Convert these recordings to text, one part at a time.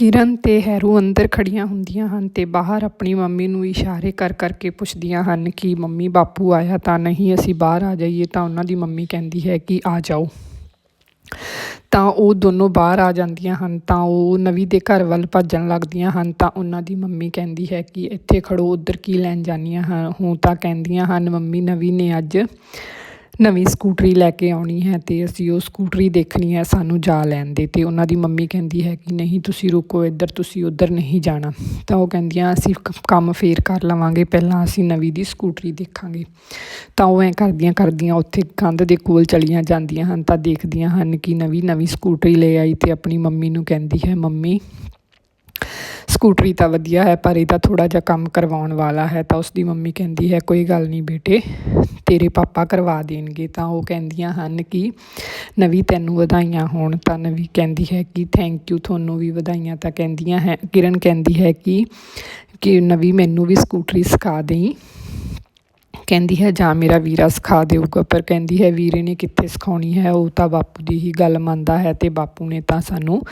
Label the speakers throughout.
Speaker 1: ਕਿਰਨ ਅਤੇ ਹੈਰੂ ਅੰਦਰ ਖੜ੍ਹੀਆਂ ਹੁੰਦੀਆਂ ਹਨ ਅਤੇ ਬਾਹਰ ਆਪਣੀ ਮੰਮੀ ਨੂੰ ਇਸ਼ਾਰੇ ਕਰ ਕਰਕੇ ਪੁੱਛਦੀਆਂ ਹਨ ਕਿ ਮੰਮੀ, ਬਾਪੂ ਆਇਆ ਤਾਂ ਨਹੀਂ, ਅਸੀਂ ਬਾਹਰ ਆ ਜਾਈਏ ਤਾਂ ਉਹਨਾਂ ਦੀ ਮੰਮੀ ਕਹਿੰਦੀ ਹੈ ਕਿ ਆ ਜਾਓ। ਤਾਂ ਉਹ ਦੋਨੋਂ ਬਾਹਰ ਆ ਜਾਂਦੀਆਂ ਹਨ, ਤਾਂ ਉਹ ਨਵੀ ਦੇ ਘਰ ਵੱਲ ਭੱਜਣ ਲੱਗਦੀਆਂ ਹਨ, ਤਾਂ ਉਹਨਾਂ ਦੀ ਮੰਮੀ ਕਹਿੰਦੀ ਹੈ ਕਿ ਇੱਥੇ ਖੜੋ, ਉੱਧਰ ਕੀ ਲੈਣ ਜਾਂਦੀਆਂ ਹਨ ਹੂੰ ਤਾਂ ਕਹਿੰਦੀਆਂ ਹਨ, ਮੰਮੀ ਨਵੀ ਨੇ ਅੱਜ ਨਵੀਂ ਸਕੂਟਰੀ ਲੈ ਕੇ ਆਉਣੀ ਹੈ ਅਤੇ ਅਸੀਂ ਉਹ ਸਕੂਟਰੀ ਦੇਖਣੀ ਹੈ ਸਾਨੂੰ ਜਾ ਲੈਣ ਦੇ ਅਤੇ ਉਹਨਾਂ ਦੀ ਮੰਮੀ ਕਹਿੰਦੀ ਹੈ ਕਿ ਨਹੀਂ ਤੁਸੀਂ ਰੁਕੋ, ਇੱਧਰ ਤੁਸੀਂ ਉੱਧਰ ਨਹੀਂ ਜਾਣਾ। ਤਾਂ ਉਹ ਕਹਿੰਦੀਆਂ, ਅਸੀਂ ਕੰਮ ਫੇਰ ਕਰ ਲਵਾਂਗੇ, ਪਹਿਲਾਂ ਅਸੀਂ ਨਵੀਂ ਦੀ ਸਕੂਟਰੀ ਦੇਖਾਂਗੇ। ਤਾਂ ਉਹ ਐਂ ਕਰਦੀਆਂ ਕਰਦੀਆਂ ਉੱਥੇ ਕੰਧ ਦੇ ਕੋਲ ਚਲੀਆਂ ਜਾਂਦੀਆਂ ਹਨ ਤਾਂ ਦੇਖਦੀਆਂ ਹਨ ਕਿ ਨਵੀਂ ਨਵੀਂ ਸਕੂਟਰੀ ਲੈ ਆਈ ਅਤੇ ਆਪਣੀ ਮੰਮੀ ਨੂੰ ਕਹਿੰਦੀ ਹੈ, ਮੰਮੀ ਸਕੂਟਰੀ ਤਾਂ ਵਧੀਆ ਹੈ, ਪਰ ਇਹਦਾ ਥੋੜ੍ਹਾ ਜਿਹਾ ਕੰਮ ਕਰਵਾਉਣ ਵਾਲਾ ਹੈ, ਤਾਂ ਉਸਦੀ ਮੰਮੀ ਕਹਿੰਦੀ ਹੈ, ਕੋਈ ਗੱਲ ਨਹੀਂ ਬੇਟੇ, ਤੇਰੇ ਪਾਪਾ ਕਰਵਾ ਦੇਣਗੇ। ਤਾਂ ਉਹ ਕਹਿੰਦੀਆਂ ਹਨ ਕਿ ਨਵੀ ਤੈਨੂੰ ਵਧਾਈਆਂ ਹੋਣ, ਤਾਂ ਨਵੀ ਕਹਿੰਦੀ ਹੈ ਕਿ ਥੈਂਕ ਯੂ ਤੁਹਾਨੂੰ ਵੀ ਵਧਾਈਆਂ ਤਾਂ ਕਹਿੰਦੀਆਂ ਹੈ, ਕਿਰਨ ਕਹਿੰਦੀ ਹੈ ਕਿ ਕਿ ਨਵੀ ਮੈਨੂੰ ਵੀ ਸਕੂਟਰੀ ਸਿਖਾ ਦੇਈ। ਕਹਿੰਦੀ ਹੈ, ਜਾਂ ਮੇਰਾ ਵੀਰਾ ਸਿਖਾ ਦੇਊਗਾ। ਪਰ ਕਹਿੰਦੀ ਹੈ, ਵੀਰੇ ਨੇ ਕਿੱਥੇ ਸਿਖਾਉਣੀ ਹੈ? ਉਹ ਤਾਂ ਬਾਪੂ ਦੀ ਹੀ ਗੱਲ ਮੰਨਦਾ ਹੈ ਤੇ ਬਾਪੂ ਨੇ ਤਾਂ ਸਾਨੂੰ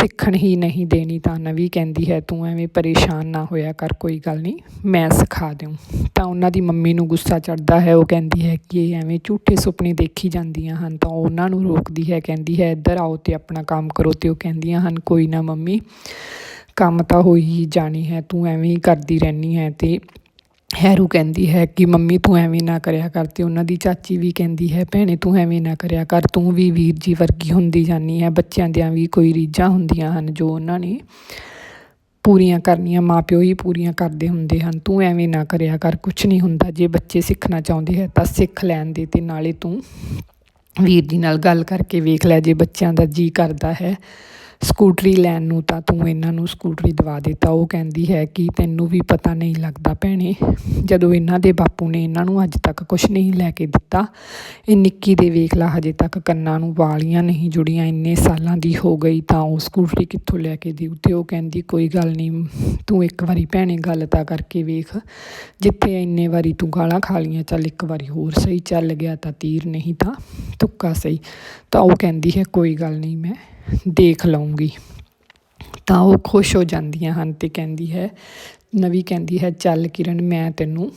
Speaker 1: ਸਿੱਖਣ ਹੀ ਨਹੀਂ ਦੇਣੀ ਤਾਂ ਨਵੀ ਕਹਿੰਦੀ ਹੈ, ਤੂੰ ਐਵੇਂ ਪਰੇਸ਼ਾਨ ਨਾ ਹੋਇਆ ਕਰ, ਕੋਈ ਗੱਲ ਨਹੀਂ, ਮੈਂ ਸਿਖਾ ਦਿਉ। ਤਾਂ ਉਹਨਾਂ ਦੀ ਮੰਮੀ ਨੂੰ ਗੁੱਸਾ ਚੜਦਾ ਹੈ, ਉਹ ਕਹਿੰਦੀ ਹੈ ਕਿ ਇਹ ਐਵੇਂ ਝੂਠੇ ਸੁਪਨੇ ਦੇਖੀ ਜਾਂਦੀਆਂ ਹਨ, ਤਾਂ ਉਹਨਾਂ ਨੂੰ ਰੋਕਦੀ ਹੈ, ਕਹਿੰਦੀ ਹੈ, ਇੱਧਰ ਆਓ ਤੇ ਆਪਣਾ ਕੰਮ ਕਰੋ। ਤੇ ਉਹ ਕਹਿੰਦੀਆਂ ਹਨ, ਕੋਈ ਨਾ ਮੰਮੀ, ਕੰਮ ਤਾਂ ਹੋਈ ਹੀ ਜਾਣੀ ਹੈ, ਤੂੰ ਐਵੇਂ ਹੀ ਕਰਦੀ ਰਹਿਣੀ ਹੈ ਤੇ ਹੈਰੂ ਕਹਿੰਦੀ ਹੈ ਕਿ ਮੰਮੀ ਤੂੰ ਐਵੇਂ ਨਾ ਕਰਿਆ ਕਰ ਅਤੇ ਉਹਨਾਂ ਦੀ ਚਾਚੀ ਵੀ ਕਹਿੰਦੀ ਹੈ, ਭੈਣੇ ਤੂੰ ਐਵੇਂ ਨਾ ਕਰਿਆ ਕਰ, ਤੂੰ ਵੀ ਵੀਰ ਜੀ ਵਰਗੀ ਹੁੰਦੀ ਜਾਂਦੀ ਹੈ, ਬੱਚਿਆਂ ਦੀਆਂ ਵੀ ਕੋਈ ਰੀਝਾਂ ਹੁੰਦੀਆਂ ਹਨ ਜੋ ਉਹਨਾਂ ਨੇ ਪੂਰੀਆਂ ਕਰਨੀਆਂ, ਮਾਪਿਓ ਹੀ ਪੂਰੀਆਂ ਕਰਦੇ ਹੁੰਦੇ ਹਨ, ਤੂੰ ਐਵੇਂ ਨਾ ਕਰਿਆ ਕਰ ਕੁਝ ਨਹੀਂ ਹੁੰਦਾ, ਜੇ ਬੱਚੇ ਸਿੱਖਣਾ ਚਾਹੁੰਦੇ ਹੈ ਤਾਂ ਸਿੱਖ ਲੈਣ ਦੇ ਅਤੇ ਨਾਲੇ ਤੂੰ ਵੀਰ ਜੀ ਨਾਲ ਗੱਲ ਕਰਕੇ ਵੇਖ ਲੈ, ਜੇ ਬੱਚਿਆਂ ਦਾ ਜੀ ਕਰਦਾ ਹੈ ਸਕੂਟਰੀ ਲੈਣ ਨੂੰ ਤਾਂ ਤੂੰ ਇਹਨਾਂ ਨੂੰ ਸਕੂਟਰੀ ਦਵਾ ਦਿੱਤਾ। ਉਹ ਕਹਿੰਦੀ ਹੈ ਕਿ ਤੈਨੂੰ ਵੀ ਪਤਾ ਨਹੀਂ ਲੱਗਦਾ ਭੈਣੇ, ਜਦੋਂ ਇਹਨਾਂ ਦੇ ਬਾਪੂ ਨੇ ਇਹਨਾਂ ਨੂੰ ਅੱਜ ਤੱਕ ਕੁਝ ਨਹੀਂ ਲੈ ਕੇ ਦਿੱਤਾ, ਇਹ ਨਿੱਕੀ ਦੇ ਵੇਖ ਲਾ, ਹਜੇ ਤੱਕ ਕੰਨਾਂ ਨੂੰ ਵਾਲੀਆਂ ਨਹੀਂ ਜੁੜੀਆਂ, ਇੰਨੇ ਸਾਲਾਂ ਦੀ ਹੋ ਗਈ ਤਾਂ ਉਹ ਸਕੂਟਰੀ ਕਿੱਥੋਂ ਲੈ ਕੇ ਦੇਊ? ਤੇ ਉਹ ਕਹਿੰਦੀ, ਕੋਈ ਗੱਲ ਨਹੀਂ, ਤੂੰ ਇੱਕ ਵਾਰੀ ਭੈਣੇ ਗੱਲ ਤਾਂ ਕਰਕੇ ਵੇਖ, ਜਿੱਥੇ ਇੰਨੇ ਵਾਰੀ ਤੂੰ ਗਾਲਾਂ ਖਾ ਲੀਆਂ ਚੱਲ ਇੱਕ ਵਾਰੀ ਹੋਰ ਸਹੀ ਚੱਲ ਗਿਆ ਤਾਂ ਤੀਰ ਨਹੀਂ ਤਾਂ ਤੁੱਕਾ ਸਹੀ। ਤਾਂ ਉਹ ਕਹਿੰਦੀ ਹੈ, ਕੋਈ ਗੱਲ ਨਹੀਂ ਮੈਂ ਦੇਖ ਲਊਂਗੀ। ਤਾਂ ਉਹ ਖੁਸ਼ ਹੋ ਜਾਂਦੀਆਂ ਹਨ ਅਤੇ ਕਹਿੰਦੀ ਹੈ, ਨਵੀ ਕਹਿੰਦੀ ਹੈ, ਚੱਲ ਕਿਰਨ, ਮੈਂ ਤੈਨੂੰ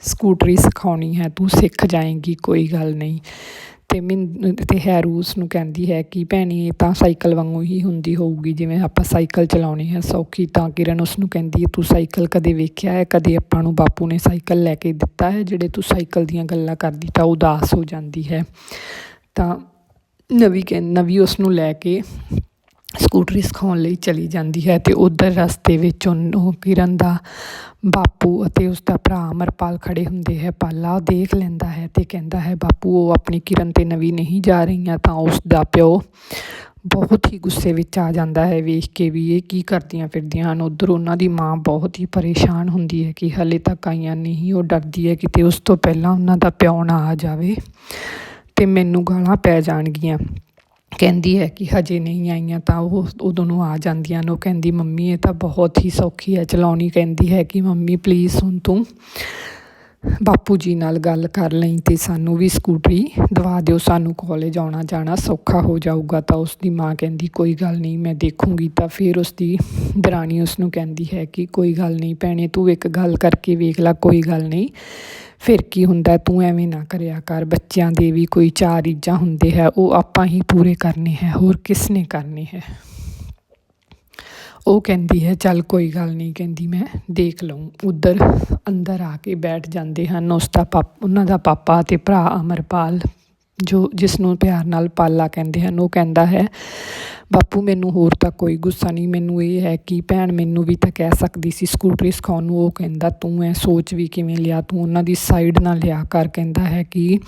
Speaker 1: ਸਕੂਟਰੀ ਸਿਖਾਉਣੀ ਹੈ, ਤੂੰ ਸਿੱਖ ਜਾਏਂਗੀ, ਕੋਈ ਗੱਲ ਨਹੀਂ। ਅਤੇ ਮਿੰ, ਤੇ ਹੈਰੂਸ ਨੂੰ ਕਹਿੰਦੀ ਹੈ ਕਿ ਭੈਣੀ, ਇਹ ਤਾਂ ਸਾਈਕਲ ਵਾਂਗੂ ਹੀ ਹੁੰਦੀ ਹੋਊਗੀ, ਜਿਵੇਂ ਆਪਾਂ ਸਾਈਕਲ ਚਲਾਉਣੀ ਹੈ ਸੌਖੀ ਤਾਂ ਕਿਰਨ ਉਸ ਨੂੰ ਕਹਿੰਦੀ ਹੈ, ਤੂੰ ਸਾਈਕਲ ਕਦੇ ਵੇਖਿਆ ਹੈ? ਕਦੇ ਆਪਾਂ ਨੂੰ ਬਾਪੂ ਨੇ ਸਾਈਕਲ ਲੈ ਕੇ ਦਿੱਤਾ ਹੈ, ਜਿਹੜੇ ਤੂੰ ਸਾਈਕਲ ਦੀਆਂ ਗੱਲਾਂ ਕਰਦੀ ਤਾਂ ਉਦਾਸ ਹੋ ਜਾਂਦੀ ਹੈ। ਤਾਂ ਨਵੀ ਕਹਿ, ਨਵੀ ਉਸ ਨੂੰ ਲੈ ਕੇ ਸਕੂਟਰੀ ਸਿਖਾਉਣ ਲਈ ਚਲੀ ਜਾਂਦੀ ਹੈ ਅਤੇ ਉੱਧਰ ਰਸਤੇ ਵਿੱਚ ਉਹਨੂੰ ਕਿਰਨ ਦਾ ਬਾਪੂ ਅਤੇ ਉਸਦਾ ਭਰਾ ਅਮਰਪਾਲ ਖੜ੍ਹੇ ਹੁੰਦੇ ਹੈ। ਪਾਲਾ ਉਹ ਦੇਖ ਲੈਂਦਾ ਹੈ ਅਤੇ ਕਹਿੰਦਾ ਹੈ, ਬਾਪੂ, ਉਹ ਆਪਣੀ ਕਿਰਨ ਤੇ ਨਵੀ ਨਹੀਂ ਜਾ ਰਹੀਆਂ ਤਾਂ ਉਸ ਦਾ ਪਿਓ ਬਹੁਤ ਹੀ ਗੁੱਸੇ ਵਿੱਚ ਆ ਜਾਂਦਾ ਹੈ। ਵੇਖ ਕੇ ਵੀ ਇਹ ਕੀ ਕਰਦੀਆਂ ਫਿਰਦੀਆਂ ਹਨ। ਉਧਰ ਉਹਨਾਂ ਦੀ ਮਾਂ ਬਹੁਤ ਹੀ ਪਰੇਸ਼ਾਨ ਹੁੰਦੀ ਹੈ ਕਿ ਹਲੇ ਤੱਕ ਆਈਆਂ ਨਹੀਂ। ਉਹ ਡਰਦੀ ਹੈ ਕਿਤੇ ਉਸ ਤੋਂ ਪਹਿਲਾਂ ਉਹਨਾਂ ਦਾ ਪਿਓ ਨਾ ਆ ਜਾਵੇ। ਅਤੇ ਮੈਨੂੰ ਗਾਲਾਂ ਪੈ ਜਾਣਗੀਆਂ। ਕਹਿੰਦੀ ਹੈ ਕਿ ਹਜੇ ਨਹੀਂ ਆਈਆਂ ਤਾਂ ਉਹ ਉਦੋਂ ਨੂੰ ਆ ਜਾਂਦੀਆਂ ਨੇ। ਉਹ ਕਹਿੰਦੀ, ਮੰਮੀ, ਇਹ ਤਾਂ ਬਹੁਤ ਹੀ ਸੌਖੀ ਹੈ, ਚਲਾਉਣੀ। ਕਹਿੰਦੀ ਹੈ ਕਿ, ਮੰਮੀ ਪਲੀਜ਼ ਹੁਣ ਤੂੰ ਬਾਪੂ ਜੀ ਨਾਲ ਗੱਲ ਕਰ ਲਈ ਅਤੇ ਸਾਨੂੰ ਵੀ ਸਕੂਟਰੀ ਦਵਾ ਦਿਓ। ਸਾਨੂੰ ਕਾਲਜ ਆਉਣਾ ਜਾਣਾ ਸੌਖਾ ਹੋ ਜਾਊਗਾ। ਤਾਂ ਉਸ ਦੀ ਮਾਂ ਕਹਿੰਦੀ, ਕੋਈ ਗੱਲ ਨਹੀਂ, ਮੈਂ ਦੇਖੂੰਗੀ। ਤਾਂ ਫਿਰ ਉਸ ਦੀ ਦਰਾਣੀ ਉਸ ਨੂੰ ਕਹਿੰਦੀ ਹੈ ਕਿ, ਕੋਈ ਗੱਲ ਨਹੀਂ ਭੈਣੇ, ਤੂੰ ਇੱਕ ਗੱਲ ਕਰਕੇ ਵੇਖ ਲੈ, ਕੋਈ ਗੱਲ ਨਹੀਂ। ਫਿਰ ਕੀ ਹੁੰਦਾ? ਤੂੰ ਐਵੇਂ ਨਾ ਕਰਿਆ ਕਰ। ਬੱਚਿਆਂ ਦੇ ਵੀ ਕੋਈ ਚਾਰ ਇੱਜਾਂ ਹੁੰਦੇ ਹੈ। ਉਹ ਆਪਾਂ ਹੀ ਪੂਰੇ ਕਰਨੇ ਹੈ। ਹੋਰ ਕਿਸ ਨੇ ਕਰਨੇ ਹੈ? ਉਹ ਕਹਿੰਦੀ ਹੈ, ਚੱਲ ਕੋਈ ਗੱਲ ਨਹੀਂ। ਕਹਿੰਦੀ, ਮੈਂ ਦੇਖ ਲਵਾਂ ਉੱਧਰ ਅੰਦਰ ਆ ਕੇ ਬੈਠ ਜਾਂਦੇ ਹਨ। ਉਸ ਦਾ ਪਾਪ, ਉਹਨਾਂ ਦਾ ਪਾਪਾ ਅਤੇ ਭਰਾ ਅਮਰਪਾਲ, ਜੋ ਜਿਸ ਨੂੰ ਪਿਆਰ ਨਾਲ ਪਾਲਾ ਕਹਿੰਦੇ ਹਨ, ਉਹ ਕਹਿੰਦਾ ਹੈ ਬਾਪੂ, ਮੈਨੂੰ ਹੋਰ ਤਾਂ ਕੋਈ ਗੁੱਸਾ ਨਹੀਂ। ਮੈਨੂੰ ਇਹ ਹੈ ਕਿ ਭੈਣ ਮੈਨੂੰ ਵੀ ਤਾਂ ਕਹਿ ਸਕਦੀ ਸੀ ਸਕੂਟਰੀ ਸਿਖਾਉਣ ਨੂੰ? ਉਹ ਕਹਿੰਦਾ, ਤੂੰ ਐ ਸੋਚ ਵੀ ਕਿਵੇਂ ਲਿਆ? ਤੂੰ ਉਹਨਾਂ ਦੀ ਸਾਈਡ ਨਾਲ ਲਿਆ ਕਰ। ਕਹਿੰਦਾ ਹੈ ਕਿ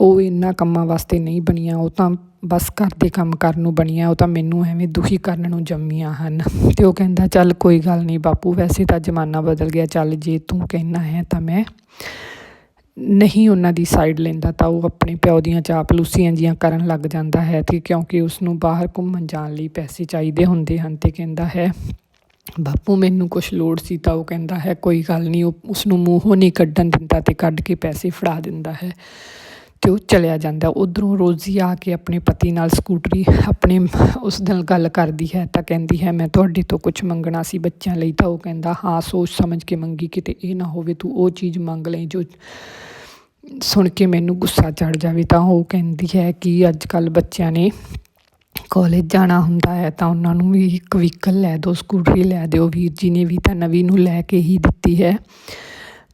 Speaker 1: ਉਹ ਇਹਨਾਂ ਕੰਮਾਂ ਵਾਸਤੇ ਨਹੀਂ ਬਣੀਆਂ, ਉਹ ਤਾਂ ਬਸ ਘਰ ਦੇ ਕੰਮ ਕਰਨ ਨੂੰ ਬਣੀਆਂ, ਉਹ ਤਾਂ ਮੈਨੂੰ ਐਵੇਂ ਦੁਖੀ ਕਰਨ ਨੂੰ ਜੰਮੀਆਂ ਹਨ। ਤੇ ਉਹ ਕਹਿੰਦਾ, ਚੱਲ ਕੋਈ ਗੱਲ ਨਹੀਂ ਬਾਪੂ, ਵੈਸੇ ਤਾਂ ਜ਼ਮਾਨਾ ਬਦਲ ਗਿਆ। ਚੱਲ ਜੇ ਤੂੰ ਕਹਿਣਾ ਹੈ ਤਾਂ ਮੈਂ ਨਹੀਂ ਉਹਨਾਂ ਦੀ ਸਾਈਡ ਲੈਂਦਾ ਤਾਂ ਉਹ ਆਪਣੇ ਪਿਓ ਦੀਆਂ ਚਾਪਲੂਸੀਆਂ ਜਿਹੀਆਂ ਕਰਨ ਲੱਗ ਜਾਂਦਾ ਹੈ ਅਤੇ ਕਿਉਂਕਿ ਉਸਨੂੰ ਬਾਹਰ ਘੁੰਮਣ ਜਾਣ ਲਈ ਪੈਸੇ ਚਾਹੀਦੇ ਹੁੰਦੇ ਹਨ ਅਤੇ ਕਹਿੰਦਾ ਹੈ, ਬਾਪੂ, ਮੈਨੂੰ ਕੁਛ ਲੋੜ ਸੀ ਤਾਂ ਉਹ ਕਹਿੰਦਾ ਹੈ, ਕੋਈ ਗੱਲ ਨਹੀਂ, ਉਹ ਉਸਨੂੰ ਮੂੰਹੋਂ ਨਹੀਂ ਕੱਢਣ ਦਿੰਦਾ ਅਤੇ ਕੱਢ ਕੇ ਪੈਸੇ ਫੜਾ ਦਿੰਦਾ ਹੈ। ਅਤੇ ਉਹ ਚਲਿਆ ਜਾਂਦਾ? ਉੱਧਰੋਂ ਰੋਜ਼ੀ ਆ ਕੇ ਆਪਣੇ ਪਤੀ ਨਾਲ ਸਕੂਟਰੀ ਆਪਣੇ ਉਸ ਨਾਲ ਗੱਲ ਕਰਦੀ ਹੈ ਤਾਂ ਕਹਿੰਦੀ ਹੈ, ਮੈਂ ਤੁਹਾਡੇ ਤੋਂ ਕੁਛ ਮੰਗਣਾ ਸੀ ਬੱਚਿਆਂ ਲਈ। ਤਾਂ ਉਹ ਕਹਿੰਦਾ, ਹਾਂ, ਸੋਚ ਸਮਝ ਕੇ ਮੰਗੀ, ਕਿਤੇ ਇਹ ਨਾ ਹੋਵੇ ਤੂੰ ਉਹ ਚੀਜ਼ ਮੰਗ ਲਈ ਜੋ ਸੁਣ ਕੇ ਮੈਨੂੰ ਗੁੱਸਾ ਚੜ ਜਾਵੇ। ਤਾਂ ਉਹ ਕਹਿੰਦੀ ਹੈ ਕਿ ਅੱਜ ਕੱਲ੍ਹ ਬੱਚਿਆਂ ਨੇ ਕਾਲਜ ਜਾਣਾ ਹੁੰਦਾ ਹੈ ਤਾਂ ਉਹਨਾਂ ਨੂੰ ਵੀ ਇੱਕ ਵਹੀਕਲ ਲੈ ਦਿਓ, ਸਕੂਟਰੀ ਲੈ ਦਿਓ। ਵੀਰ ਜੀ ਨੇ ਵੀ ਤਾਂ ਨਵੀਂ ਨੂੰ ਲੈ ਕੇ ਹੀ ਦਿੱਤੀ ਹੈ।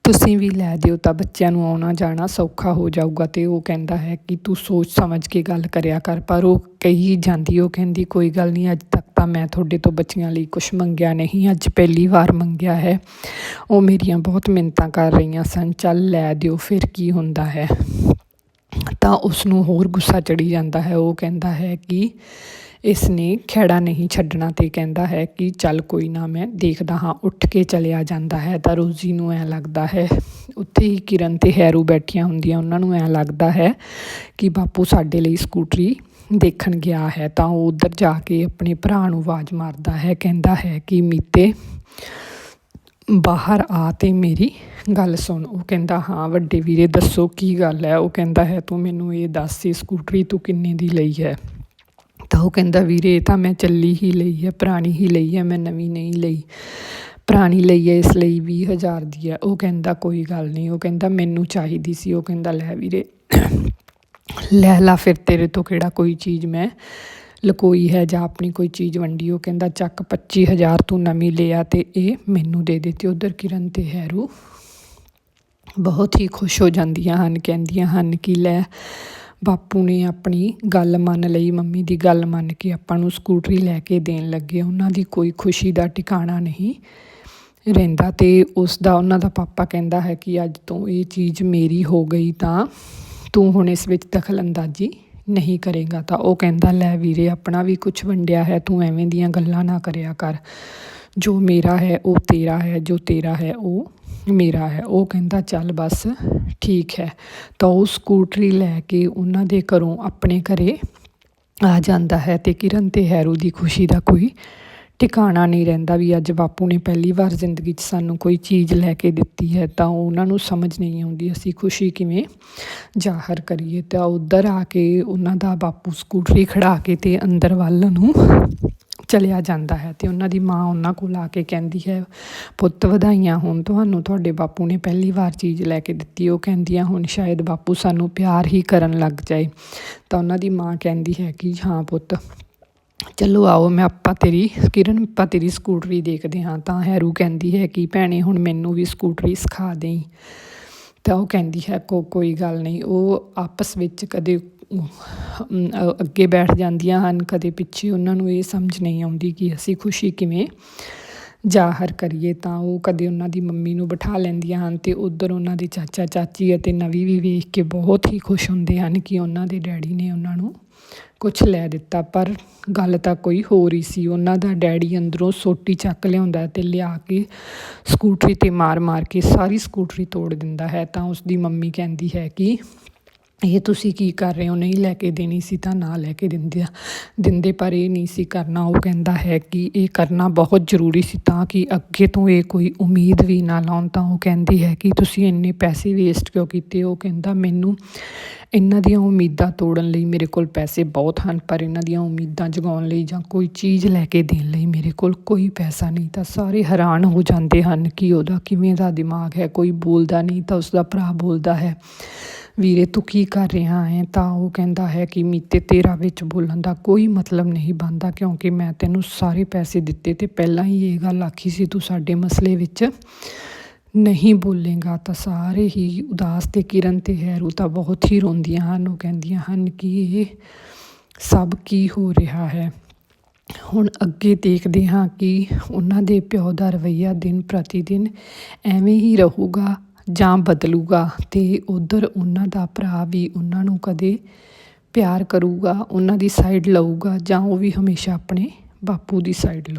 Speaker 1: ਤੁਸੀਂ ਵੀ ਲੈ ਦਿਓ ਤਾਂ ਬੱਚਿਆਂ ਨੂੰ ਆਉਣਾ ਜਾਣਾ ਸੌਖਾ ਹੋ ਜਾਊਗਾ ਅਤੇ ਉਹ ਕਹਿੰਦਾ ਹੈ ਕਿ ਤੂੰ ਸੋਚ ਸਮਝ ਕੇ ਗੱਲ ਕਰਿਆ ਕਰ, ਪਰ ਉਹ ਕਹੀ ਜਾਂਦੀ, ਉਹ ਕਹਿੰਦੀ, ਕੋਈ ਗੱਲ ਨਹੀਂ, ਅੱਜ ਤੱਕ ਤਾਂ ਮੈਂ ਤੁਹਾਡੇ ਤੋਂ ਬੱਚਿਆਂ ਲਈ ਕੁਛ ਮੰਗਿਆ ਨਹੀਂ, ਅੱਜ ਪਹਿਲੀ ਵਾਰ ਮੰਗਿਆ ਹੈ। ਉਹ ਮੇਰੀਆਂ ਬਹੁਤ ਮਿੰਨਤਾਂ ਕਰ ਰਹੀਆਂ ਸਨ, ਚੱਲ ਲੈ ਦਿਓ, ਫਿਰ ਕੀ ਹੁੰਦਾ ਹੈ? ਤਾਂ ਉਸ ਨੂੰ ਹੋਰ ਗੁੱਸਾ ਚੜ੍ਹੀ ਜਾਂਦਾ ਹੈ। ਉਹ ਕਹਿੰਦਾ ਹੈ ਕਿ ਇਸ ਨੇ ਖੇੜਾ ਨਹੀਂ ਛੱਡਣਾ ਅਤੇ ਕਹਿੰਦਾ ਹੈ ਕਿ ਚੱਲ ਕੋਈ ਨਾ, ਮੈਂ ਦੇਖਦਾ ਹਾਂ। ਉੱਠ ਕੇ ਚਲਿਆ ਜਾਂਦਾ ਹੈ ਤਾਂ ਰੋਜ਼ੀ ਨੂੰ ਐਂ ਲੱਗਦਾ ਹੈ। ਉੱਥੇ ਹੀ ਕਿਰਨ ਅਤੇ ਹੈਰੂ ਬੈਠੀਆਂ ਹੁੰਦੀਆਂ, ਉਹਨਾਂ ਨੂੰ ਐਂ ਲੱਗਦਾ ਹੈ ਕਿ ਬਾਪੂ ਸਾਡੇ ਲਈ ਸਕੂਟਰੀ ਦੇਖਣ ਗਿਆ ਹੈ। ਤਾਂ ਉਹ ਉੱਧਰ ਜਾ ਕੇ ਆਪਣੇ ਭਰਾ ਨੂੰ ਆਵਾਜ਼ ਮਾਰਦਾ ਹੈ, ਕਹਿੰਦਾ ਹੈ ਕਿ, ਮੀਤੇ ਬਾਹਰ ਆ ਅਤੇ ਮੇਰੀ ਗੱਲ ਸੁਣ। ਉਹ ਕਹਿੰਦਾ, ਹਾਂ ਵੱਡੇ ਵੀਰੇ, ਦੱਸੋ ਕੀ ਗੱਲ ਹੈ? ਉਹ ਕਹਿੰਦਾ, ਹੈ ਤੂੰ ਮੈਨੂੰ ਇਹ ਦੱਸ ਸੀ ਸਕੂਟਰੀ ਤੂੰ ਕਿੰਨੇ ਦੀ ਲਈ ਹੈ? ਤਾਂ ਉਹ ਕਹਿੰਦਾ, ਵੀਰੇ, ਇਹ ਤਾਂ ਮੈਂ ਚੱਲੀ ਹੀ ਲਈ ਹੈ, ਪੁਰਾਣੀ ਹੀ ਲਈ ਹੈ, ਮੈਂ ਨਵੀਂ ਨਹੀਂ ਲਈ। ਪੁਰਾਣੀ ਲਈ ਹੈ, ਇਸ ਲਈ 20000 ਦੀ ਹੈ। ਉਹ ਕਹਿੰਦਾ, ਕੋਈ ਗੱਲ ਨਹੀਂ। ਉਹ ਕਹਿੰਦਾ, ਮੈਨੂੰ ਚਾਹੀਦੀ ਸੀ। ਉਹ ਕਹਿੰਦਾ, ਲੈ ਵੀਰੇ, ਲੈ ਲਾ ਫਿਰ ਤੇਰੇ ਤੋਂ ਕਿਹੜਾ ਕੋਈ ਚੀਜ਼ ਮੈਂ ਲਕੋਈ ਹੈ ਜਾਂ ਆਪਣੀ ਕੋਈ ਚੀਜ਼ ਵੰਡੀ, ਉਹ ਕਹਿੰਦਾ, ਚੱਕ ਪੱਚੀ ਹਜ਼ਾਰ ਤੂੰ ਨਵੀਂ ਲਿਆ ਅਤੇ ਇਹ ਮੈਨੂੰ ਦੇ ਦੇ। ਤੇ ਉਧਰ ਕਿਰਨ ਅਤੇ ਹੈਰੂ ਬਹੁਤ ਹੀ ਖੁਸ਼ ਹੋ ਜਾਂਦੀਆਂ ਹਨ, ਕਹਿੰਦੀਆਂ ਹਨ ਕਿ ਲੈ, ਬਾਪੂ ਨੇ ਆਪਣੀ ਗੱਲ ਮੰਨ ਲਈ, ਮੰਮੀ ਦੀ ਗੱਲ ਮੰਨ ਕੇ ਆਪਾਂ ਨੂੰ ਸਕੂਟਰੀ ਲੈ ਕੇ ਦੇਣ ਲੱਗੇ। ਉਹਨਾਂ ਦੀ ਕੋਈ ਖੁਸ਼ੀ ਦਾ ਟਿਕਾਣਾ ਨਹੀਂ ਰਹਿੰਦਾ ਤੇ ਉਸ ਦਾ, ਉਹਨਾਂ ਦਾ ਪਾਪਾ ਕਹਿੰਦਾ ਹੈ ਕਿ ਅੱਜ ਤੋਂ ਇਹ ਚੀਜ਼ ਮੇਰੀ ਹੋ ਗਈ ਤਾਂ ਤੂੰ ਹੁਣ ਇਸ ਵਿੱਚ ਦਖਲ ਅੰਦਾਜ਼ੀ ਨਹੀਂ ਕਰੇਗਾ ਤਾਂ ਉਹ ਕਹਿੰਦਾ, ਲੈ ਵੀਰੇ, ਆਪਣਾ ਵੀ ਕੁਝ ਵੰਡਿਆ ਹੈ, ਤੂੰ ਐਵੇਂ ਦੀਆਂ ਗੱਲਾਂ ਨਾ ਕਰਿਆ ਕਰ। ਜੋ ਮੇਰਾ ਹੈ, ਉਹ ਤੇਰਾ ਹੈ, ਜੋ ਤੇਰਾ ਹੈ, ਉਹ ਮੇਰਾ ਹੈ। ਉਹ ਕਹਿੰਦਾ, ਚੱਲ ਬਸ, ਠੀਕ ਹੈ। ਤਾਂ ਉਹ ਸਕੂਟਰੀ ਲੈ ਕੇ ਉਹਨਾਂ ਦੇ ਘਰੋਂ ਆਪਣੇ ਘਰੇ ਆ ਜਾਂਦਾ ਹੈ ਤੇ ਕਿਰਨ ਤੇ ਹੈਰੂ ਦੀ ਖੁਸ਼ੀ ਦਾ ਕੋਈ ਟਿਕਾਣਾ ਨਹੀਂ ਰਹਿੰਦਾ ਵੀ ਅੱਜ ਬਾਪੂ ਨੇ ਪਹਿਲੀ ਵਾਰ ਜ਼ਿੰਦਗੀ 'ਚ ਸਾਨੂੰ ਕੋਈ ਚੀਜ਼ ਲੈ ਕੇ ਦਿੱਤੀ ਹੈ ਤਾਂ ਉਹਨਾਂ ਨੂੰ ਸਮਝ ਨਹੀਂ ਆਉਂਦੀ, ਅਸੀਂ ਖੁਸ਼ੀ ਕਿਵੇਂ ਜ਼ਾਹਰ ਕਰੀਏ? ਤਾਂ ਉੱਧਰ ਆ ਕੇ ਉਹਨਾਂ ਦਾ ਬਾਪੂ ਸਕੂਟਰੀ ਖੜਾ ਕੇ ਅਤੇ ਅੰਦਰ ਵੱਲ ਨੂੰ ਚਲਿਆ ਜਾਂਦਾ ਹੈ ਅਤੇ ਉਹਨਾਂ ਦੀ ਮਾਂ ਉਹਨਾਂ ਕੋਲ ਆ ਕੇ ਕਹਿੰਦੀ ਹੈ, ਪੁੱਤ, ਵਧਾਈਆਂ ਹੋਣ ਤੁਹਾਨੂੰ, ਤੁਹਾਡੇ ਬਾਪੂ ਨੇ ਪਹਿਲੀ ਵਾਰ ਚੀਜ਼ ਲੈ ਕੇ ਦਿੱਤੀ, ਉਹ ਕਹਿੰਦੀਆਂ ਹੁਣ ਸ਼ਾਇਦ ਬਾਪੂ ਸਾਨੂੰ ਪਿਆਰ ਹੀ ਕਰਨ ਲੱਗ ਜਾਏ। ਤਾਂ ਉਹਨਾਂ ਦੀ ਮਾਂ ਕਹਿੰਦੀ ਹੈ ਕਿ, ਹਾਂ ਪੁੱਤ ਚਲੋ ਆਓ, ਮੈਂ ਆਪਾਂ ਤੇਰੀ, ਕਿਰਨ, ਆਪਾਂ ਤੇਰੀ ਸਕੂਟਰੀ ਦੇਖਦੇ ਹਾਂ। ਤਾਂ ਹੈਰੂ ਕਹਿੰਦੀ ਹੈ ਕਿ ਭੈਣੇ, ਹੁਣ ਮੈਨੂੰ ਵੀ ਸਕੂਟਰੀ ਸਿਖਾ ਦੇਈ। ਤਾਂ ਉਹ ਕਹਿੰਦੀ ਹੈ, ਕੋ, ਕੋਈ ਗੱਲ ਨਹੀਂ। ਉਹ ਆਪਸ ਵਿੱਚ ਕਦੇ ਅੱਗੇ ਬੈਠ ਜਾਂਦੀਆਂ ਹਨ, ਕਦੇ ਪਿੱਛੇ। ਉਹਨਾਂ ਨੂੰ ਇਹ ਸਮਝ ਨਹੀਂ ਆਉਂਦੀ ਕਿ ਅਸੀਂ ਖੁਸ਼ੀ ਕਿਵੇਂ ਜ਼ਾਹਰ ਕਰੀਏ ਤਾਂ ਉਹ ਕਦੇ ਉਹਨਾਂ ਦੀ ਮੰਮੀ ਨੂੰ ਬਿਠਾ ਲੈਂਦੀਆਂ ਹਨ ਅਤੇ ਉੱਧਰ ਉਹਨਾਂ ਦੇ ਚਾਚਾ, ਚਾਚੀ ਅਤੇ ਨਵੀ ਵੀ ਵੇਖ ਕੇ ਬਹੁਤ ਹੀ ਖੁਸ਼ ਹੁੰਦੇ ਹਨ ਕਿ ਉਹਨਾਂ ਦੇ ਡੈਡੀ ਨੇ ਉਹਨਾਂ ਨੂੰ ਕੁਛ ਲੈ ਦਿੱਤਾ। ਪਰ ਗੱਲ ਤਾਂ ਕੋਈ ਹੋਰ ਹੀ ਸੀ। ਉਹਨਾਂ ਦਾ ਡੈਡੀ ਅੰਦਰੋਂ ਸੋਟੀ ਚੱਕ ਲਿਆਉਂਦਾ ਅਤੇ ਲਿਆ ਕੇ ਸਕੂਟਰੀ ਤੇ ਮਾਰ ਮਾਰ ਕੇ ਸਾਰੀ ਸਕੂਟਰੀ ਤੋੜ ਦਿੰਦਾ ਹੈ। ਤਾਂ ਉਸਦੀ ਮੰਮੀ ਕਹਿੰਦੀ ਹੈ ਕਿ ਇਹ ਤੁਸੀਂ ਕੀ ਕਰ ਰਹੇ ਹੋ? ਨਹੀਂ ਲੈ ਕੇ ਦੇਣੀ ਸੀ ਤਾਂ ਨਾ ਲੈ ਕੇ ਦਿੰਦੇ ਦਿੰਦੇ ਪਰ ਇਹ ਨਹੀਂ ਸੀ ਕਰਨਾ। ਉਹ ਕਹਿੰਦਾ ਹੈ ਕਿ ਇਹ ਕਰਨਾ ਬਹੁਤ ਜ਼ਰੂਰੀ ਸੀ ਤਾਂ ਕਿ ਅੱਗੇ ਤੋਂ ਇਹ ਕੋਈ ਉਮੀਦ ਵੀ ਨਾ ਲਾਉਣ। ਤਾਂ ਉਹ ਕਹਿੰਦੀ ਹੈ ਕਿ ਤੁਸੀਂ ਇੰਨੇ ਪੈਸੇ ਵੇਸਟ ਕਿਉਂ ਕੀਤੇ? ਉਹ ਕਹਿੰਦਾ, ਮੈਨੂੰ ਇਹਨਾਂ ਦੀਆਂ ਉਮੀਦਾਂ ਤੋੜਨ ਲਈ ਮੇਰੇ ਕੋਲ ਪੈਸੇ ਬਹੁਤ ਹਨ, ਪਰ ਇਹਨਾਂ ਦੀਆਂ ਉਮੀਦਾਂ ਜਗਾਉਣ ਲਈ ਜਾਂ ਕੋਈ ਚੀਜ਼ ਲੈ ਕੇ ਦੇਣ ਲਈ ਮੇਰੇ ਕੋਲ ਕੋਈ ਪੈਸਾ ਨਹੀਂ। ਤਾਂ ਸਾਰੇ ਹੈਰਾਨ ਹੋ ਜਾਂਦੇ ਹਨ ਕਿ ਉਹਦਾ ਕਿਵੇਂ ਦਾ ਦਿਮਾਗ ਹੈ? ਕੋਈ ਬੋਲਦਾ ਨਹੀਂ ਤਾਂ ਉਸਦਾ ਭਰਾ ਬੋਲਦਾ ਹੈ। ਵੀਰੇ, ਤੂੰ ਕੀ ਕਰ ਰਿਹਾ ਹੈ? ਤਾਂ ਉਹ ਕਹਿੰਦਾ ਹੈ ਕਿ ਮੀਤੇ ਤੇਰਾ ਵਿੱਚ ਬੋਲਣ ਦਾ ਕੋਈ ਮਤਲਬ ਨਹੀਂ ਬਣਦਾ, ਕਿਉਂਕਿ ਮੈਂ ਤੈਨੂੰ ਸਾਰੇ ਪੈਸੇ ਦਿੱਤੇ ਤੇ ਪਹਿਲਾਂ ਹੀ ਇਹ ਗੱਲ ਆਖੀ ਸੀ, ਤੂੰ ਸਾਡੇ ਮਸਲੇ ਵਿੱਚ ਨਹੀਂ ਬੋਲੇਗਾ। ਤਾਂ ਸਾਰੇ ਹੀ ਉਦਾਸ ਤੇ ਕਿਰਨ ਤੇ ਹੈਰੂ ਤਾਂ ਬਹੁਤ ਹੀ ਰੋਂਦੀਆਂ ਹਨ। ਉਹ ਕਹਿੰਦੀਆਂ ਹਨ ਕਿ ਇਹ ਸਭ ਕੀ ਹੋ ਰਿਹਾ ਹੈ? ਹੁਣ ਅੱਗੇ ਦੇਖਦੇ ਹਾਂ ਕਿ ਉਹਨਾਂ ਦੇ ਪਿਓ ਦਾ ਰਵਈਆ ਦਿਨ ਪ੍ਰਤੀ ਦਿਨ ਐਵੇਂ ਹੀ ਰਹੂਗਾ। ਜਾਂ ਬਦਲੂਗਾ ਅਤੇ ਉੱਧਰ ਉਹਨਾਂ ਦਾ ਭਰਾ ਵੀ ਉਹਨਾਂ ਨੂੰ ਕਦੇ ਪਿਆਰ ਕਰੂਗਾ, ਉਹਨਾਂ ਦੀ ਸਾਈਡ ਲਊਗਾ ਜਾਂ ਉਹ ਵੀ ਹਮੇਸ਼ਾ ਆਪਣੇ ਬਾਪੂ ਦੀ ਸਾਈਡ ਲਊ।